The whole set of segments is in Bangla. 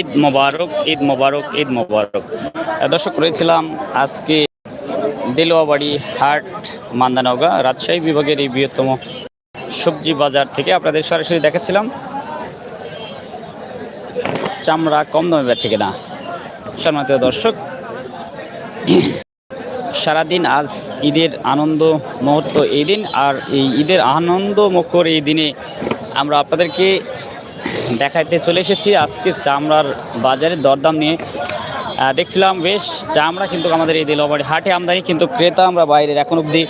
ঈদ মোবারক ঈদ মোবারক ঈদ মোবারক। দর্শক, রয়েছিলাম আজকে দেলোয়াবাড়ি হাট, মান্দানগা, রাজশাহী বিভাগের এই বৃহত্তম সবজি বাজার থেকে আপনাদের সরাসরি দেখাচ্ছিলাম। চামড়া কম দামে বেছে কিনা। সম্মানিত দর্শক, সারাদিন আজ ঈদের আনন্দ মুহূর্ত এই দিন, আর এই ঈদের আনন্দ মুখর এই দিনে আমরা আপনাদেরকে দেখাইতে চলে এসেছি। আজকে চামড়ার বাজারের দরদাম নিয়ে। দেখছিলাম, বেশ, চামড়া কিন্তু আমাদের এই দিলবাড়ি হাটে আমদানি, কিন্তু ক্রেতা আমরা বাইরের এখন অবধি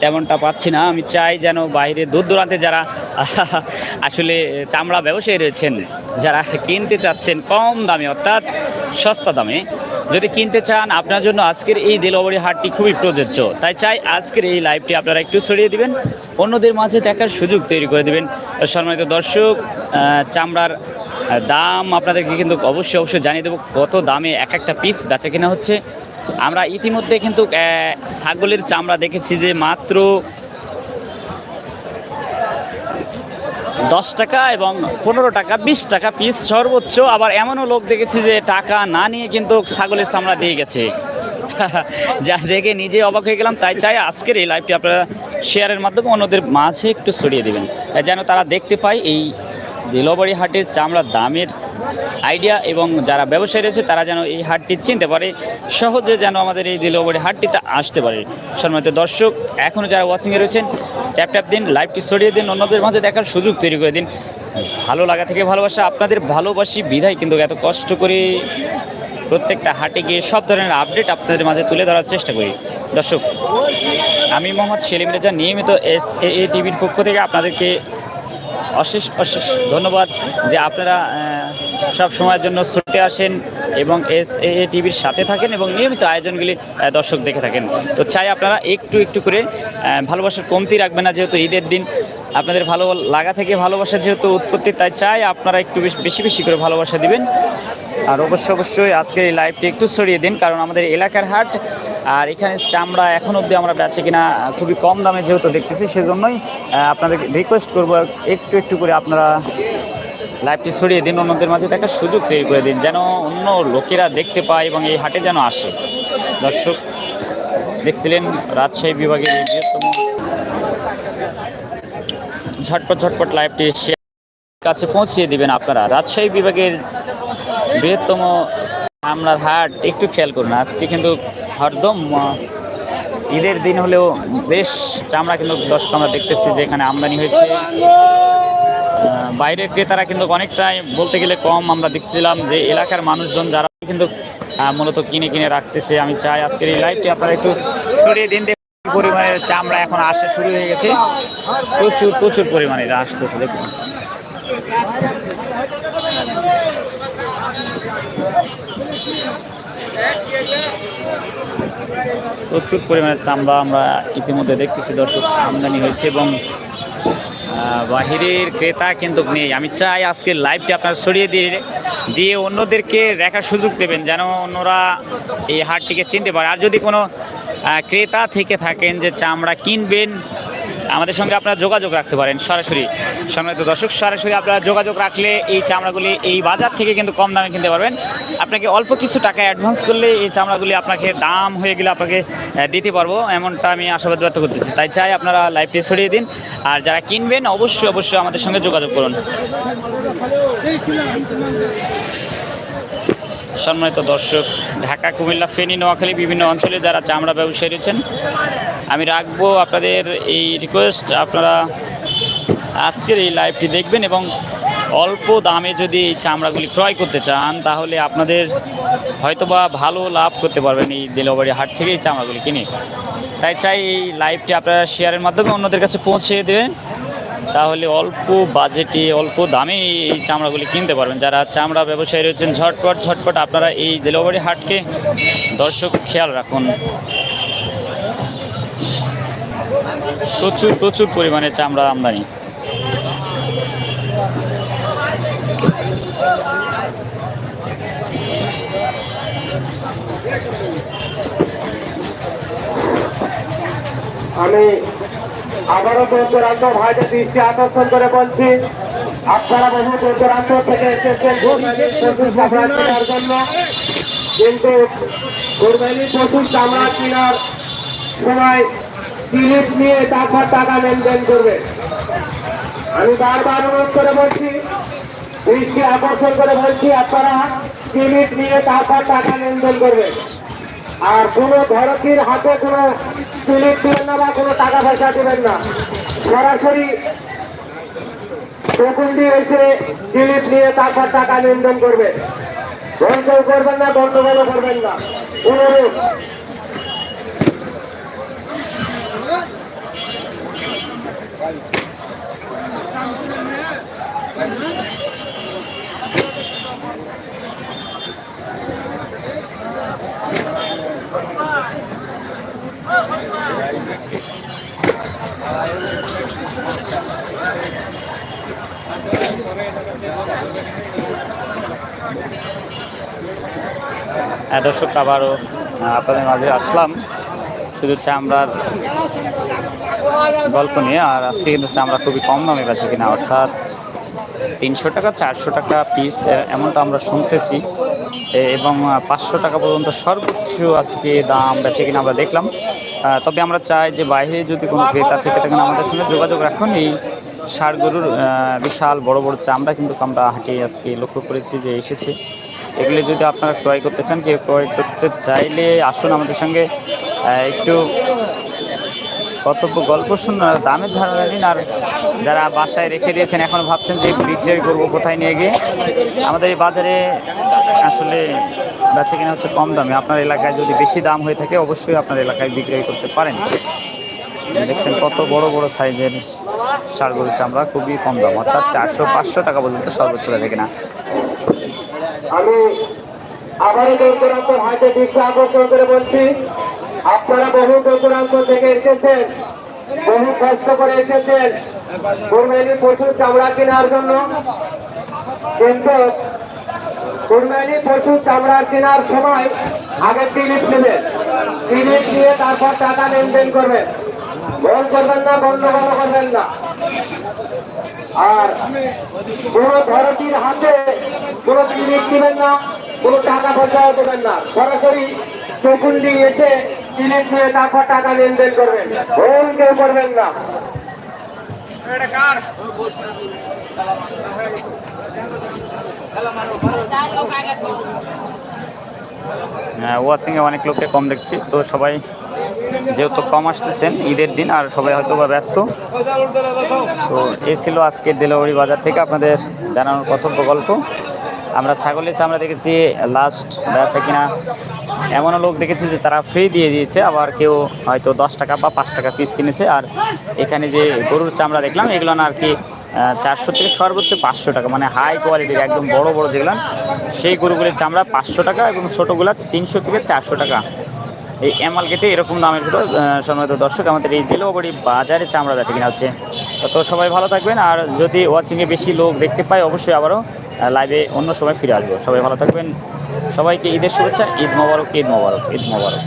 তেমনটা পাচ্ছি না। আমি চাই যেন বাইরে দূর দূরান্তে যারা আসলে চামড়া ব্যবসায়ী রয়েছেন, যারা কিনতে চাচ্ছেন কম দামে, অর্থাৎ সস্তা দামে, যদি কিনতে চান, আপনার জন্য আজকের এই দিলবাড়ি হাটটি খুবই প্রযোজ্য। তাই চাই আজকের এই লাইভটি আপনারা একটু ছড়িয়ে দিবেন। অন্যদের মাঝে দেখার সুযোগ তৈরি করে দেবেন। সম্মানিত দর্শক চামড়ার দাম আপনাদেরকে কিন্তু অবশ্যই অবশ্যই জানিয়ে দেবো কত দামে এক একটা পিস বেচা কেনা হচ্ছে। আমরা ইতিমধ্যে কিন্তু ছাগলের চামড়া দেখেছি যে মাত্র দশ টাকা এবং পনেরো টাকা, বিশ টাকা পিস সর্বোচ্চ। আবার এমনও লোক দেখেছি যে টাকা না নিয়ে কিন্তু ছাগলের চামড়া দিয়ে গেছে। যা দেখে নিজে অবাক হয়ে গেলাম, তাই চাই আজকের এই লাইভটি আপনারা শেয়ারের মাধ্যমে অন্যদের মাঝে একটু ছড়িয়ে দেবেন। যেন তারা দেখতে পায় এই দিলবাড়ি হাটের চামড়ার দামের আইডিয়া এবং যারা ব্যবসায়ী রয়েছে, তারা যেন এই হাটটি চিনতে পারে, সহজে যেন আমাদের এই দিলবাড়ি হাটটিতে আসতে পারে। সম্মানিত দর্শক এখনও যারা ওয়াচিংয়ে রয়েছেন ট্যাপ ট্যাপ দিন লাইভটি ছড়িয়ে দিন, অন্যদের মাঝে দেখার সুযোগ তৈরি করে দিন। ভালো লাগা থেকে ভালোবাসা, আপনাদের ভালোবাসি বিধায় কিন্তু এত কষ্ট করে প্রত্যেকটা হাটে গিয়ে সব ধরনের আপডেট আপনাদের মাঝে তুলে ধরার চেষ্টা করি। দর্শক, আমি মোহাম্মদ সেলিম রেজা, নিয়মিত এস এ টিভির পক্ষ থেকে আপনাদেরকে অশেষ অশেষ ধন্যবাদ যে আপনারা সব সময়ের জন্য ছুটে আসেন এবং এস এ টিভির সাথে থাকেন এবং নিয়মিত আয়োজনগুলি দর্শক দেখে থাকেন। তো চাই আপনারা একটু একটু করে ভালোবাসার কমতি রাখবেন না যেহেতু ঈদের দিন। আপনাদের ভালো লাগা থেকে ভালোবাসা যেহেতু উৎপত্তি, তাই চাই আপনারা একটু বেশ- বেশি বেশি করে ভালোবাসা দিবেন। আর অবশ্যই অবশ্যই আজকের এই লাইভটি একটু ছড়িয়ে দিন, কারণ আমাদের এলাকার হাট, আর এখানে চামড়া এখন অবধি আমরা বেচে কিনা খুবই কম দামে যেহেতু দেখতেছি, সেজন্যই আপনাদের রিকোয়েস্ট করব একটু একটু করে আপনারা লাইভটি ছড়িয়ে দিন, অন্যদের মাঝে দেখার সুযোগ তৈরি করে দিন, যেন অন্য লোকেরা দেখতে পায় এবং এই হাটে যেন আসে। দর্শক, দেখছিলেন রাজশাহী বিভাগের এই বৃহত্তম ঝটপট ঝটপট লাইভটি কাছে পৌঁছিয়ে দিবেন আপনারা। রাজশাহী বিভাগের বৃহত্তম আমরার হাট, একটু খেয়াল করুন, আজকে কিন্তু হরদম ঈদের দিন হলেও বেশ চামড়া কিন্তু দর্শক আমরা দেখতেছি যে এখানে আমদানি হয়েছে বাইরের ক্রেতারা কিন্তু অনেকটাই বলতে গেলে কম। আমরা দেখছিলাম যে এলাকার মানুষজন যারা কিন্তু মূলত কিনে কিনে রাখতেছে। আমি চাই আজকের এই লাইভটি আপনারা একটু সরিয়ে দিন। পরিমাণে চামড়া এখন আসা শুরু হয়ে গেছে। প্রচুর প্রচুর পরিমাণে এটা আসতেছে, দেখুন। প্রচুর পরিমাণে চামড়া আমরা ইতিমধ্যে দেখতেছি। দর্শক, আমদানি হয়েছে এবং বাহিরের ক্রেতা কিন্তু নেই। আমি চাই আজকে লাইভটি আপনারা সরিয়ে দিয়ে দিয়ে অন্যদেরকে দেখার সুযোগ দেবেন, যেন অন্যরা এই হাটটিকে চিনতে পারে। আর যদি কোনো ক্রেতা থেকে থাকেন যে চামড়া কিনবেন আমাদের সঙ্গে আপনারা যোগাযোগ রাখতে পারেন সরাসরি। সম্মানিত দর্শক, সরাসরি আপনারা যোগাযোগ রাখলে এই চামড়াগুলি এই বাজার থেকে কিন্তু কম দামে কিনতে পারবেন। আপনাকে অল্প কিছু টাকা অ্যাডভান্স করলে এই চামড়াগুলি আপনাকে দাম হয়ে গেলে আপনাকে দিতে পারব। এমনটা আমি আশাবাদ ব্যক্ত করতেছি। তাই চাই আপনারা লাইভটি ছড়িয়ে দিন। আর যারা কিনবেন, অবশ্যই অবশ্যই আমাদের সঙ্গে যোগাযোগ করুন। সম্মানিত দর্শক, ঢাকা, কুমিল্লা, ফেনী, নোয়াখালী বিভিন্ন অঞ্চলে যারা চামড়া ব্যবসায়ী রয়েছেন, আমি রাখব আপনাদের এই রিকোয়েস্ট আপনারা আজকের এই লাইভটি দেখবেন এবং অল্প দামে যদি এই চামড়াগুলি ক্রয় করতে চান, তাহলে আপনাদের হয়তোবা ভালো লাভ করতে পারবেন এই দিলবাড়ি হাট থেকে এই চামড়াগুলি কিনে। তাই চাই এই লাইভটি আপনারা শেয়ারের মাধ্যমে অন্যদের কাছে পৌঁছে দেবেন। তাহলে অল্প বাজেটে, অল্প দামে এই চামড়াগুলি কিনতে পারবেন। যারা চামড়া ব্যবসায়ী রয়েছেন, ঝটপট ঝটপট আপনারা এই দিলবাড়ি হাটকে দর্শক খেয়াল রাখুন। প্রচুর প্রচুর পরিমাণে চামড়া আমদানি। আমি আবারও রাজ্য ভাইদের দৃষ্টি আকর্ষণ করে বলছি, আপনারা বহু দূর দূরান্ত থেকে এসেছেন। জন্য কিন্তু কোরবানির পশুর চামড়া কেনার সময় স্লিপ নিয়ে তারপর টাকা লেনদেন করবে। আমি বারবার অনুরোধ করে বলছি, দৃষ্টি আকর্ষণ করে বলছি, আপনারা স্লিপ নিয়ে তারপর টাকা লেনদেন করবেন। আর কোনো ধরতির হাতে কোনো স্লিপ দিবেন না বা কোনো টাকা পয়সা দিবেন না। সরাসরি দিয়ে এসে স্লিপ নিয়ে তারপর টাকা লেনদেন করবে। বন্ধ করবেন না গন্ডগোলও করবেন না। অনুরোধ। হ্যাঁ দর্শক, আবারও আপনাদের মাঝে আসলাম। শুধু চামড়ার গল্প নিয়ে, আর আজকে কিন্তু চামড়া খুবই কম দামে বেছে কিনা, অর্থাৎ তিনশো টাকা, চারশো টাকা পিস এমনটা আমরা শুনতেছি। এবং পাঁচশো টাকা পর্যন্ত সর্বোচ্চ আজকে দাম বেছে কিনা আমরা দেখলাম। তবে আমরা চাই যে বাইরে যদি কোনো ক্রেতা থেকে থাকেন আমাদের সঙ্গে যোগাযোগ রাখুন। এই ষাড় গরুর বিশাল বড় বড় চামড়া কিন্তু আমরা হাটে আজকে লক্ষ্য করেছি যে এসেছে। এগুলি যদি আপনারা ক্রয় করতে চান, কেউ ক্রয় করতে চাইলে আসুন আমাদের সঙ্গে একটু কর্তব্য গল্প শুনুন, আর দামের ধারণা নিন, আর যারা বাসায় রেখে দিয়েছেন, এখন ভাবছেন যে বিক্রয় করব কোথায় নিয়ে গিয়ে আমাদের এই বাজারে আসলে বেচে কিনা হচ্ছে কম দামে। আপনার এলাকায় যদি বেশি দাম হয়ে থাকে, অবশ্যই আপনার এলাকায় বিক্রয় করতে পারেন। দেখছেন কত বড় বড় সাইজের সার গরুর চামড়া, খুবই কম দাম, অর্থাৎ চারশো পাঁচশো টাকা পর্যন্ত সর্বোচ্চ বেচে কিনা আমি আবারও দূর হাতে দৃষ্টি আকর্ষণ করে বলছি, আপনারা বহু দূর দূরান্ত থেকে এসেছেন, বহু কষ্ট করে এসেছেন। কোরবানি পশুর চামড়া কেনার জন্য, কিন্তু কোরবানি পশুর চামড়া কেনার সময় আগে টিলিপ নেবেন টিলিপ নিয়ে তারপর টাকা লেনদেন করবেন। বল করবেন না গন্ডগোল করবেন না। আর কোন ধরতির হাতে কোনো ক্লিনিক দিবেন না, কোনো টাকা পয়সাও দেবেন না। সরাসরি চকুন দিয়ে এসে ক্লিনিক দিয়ে তারপর টাকা লেনদেন করবেন। ভুল কেউ করবেন না। ওয়াশিংয়ে অনেক লোককে কম দেখছি, তো সবাই যেহেতু কম আসতেছেন, ঈদের দিন, আর সবাই হয়তো বা ব্যস্ত। তো এই ছিল আজকের ডেলিভারি বাজার থেকে আপনাদের জানানোর কর্তব্য গল্প আমরা ছাগলের চামড়া দেখেছি লাস্ট বেচা কিনা। এমনও লোক দেখেছি যে তারা ফ্রি দিয়ে দিয়েছে, আবার কেউ হয়তো দশ টাকা বা পাঁচ টাকা পিস কিনেছে। আর এখানে যে গরুর চামড়া দেখলাম, এগুলো না আর কি চারশো থেকে সর্বোচ্চ পাঁচশো টাকা মানে হাই কোয়ালিটির একদম বড় বড় যেগুলো, সেই গরুগুলির চামড়া পাঁচশো টাকা এবং ছোটোগুলা তিনশো থেকে চারশো টাকা। এই এমাল কেটে এরকম দামের ভিতর সম্মানিত দর্শক, আমাদের এই দিলবড়ি বাজারে চামড়া বেচে কিনা হচ্ছে। তো সবাই ভালো থাকবেন, আর যদি ওয়াচিংয়ে বেশি লোক দেখতে পাই অবশ্যই আবারও লাইভে অন্য সময় ফিরে আসব। সবাই ভালো থাকবেন, সবাইকে ঈদের শুভেচ্ছা, ঈদ মোবারক ঈদ মোবারক ঈদ মোবারক।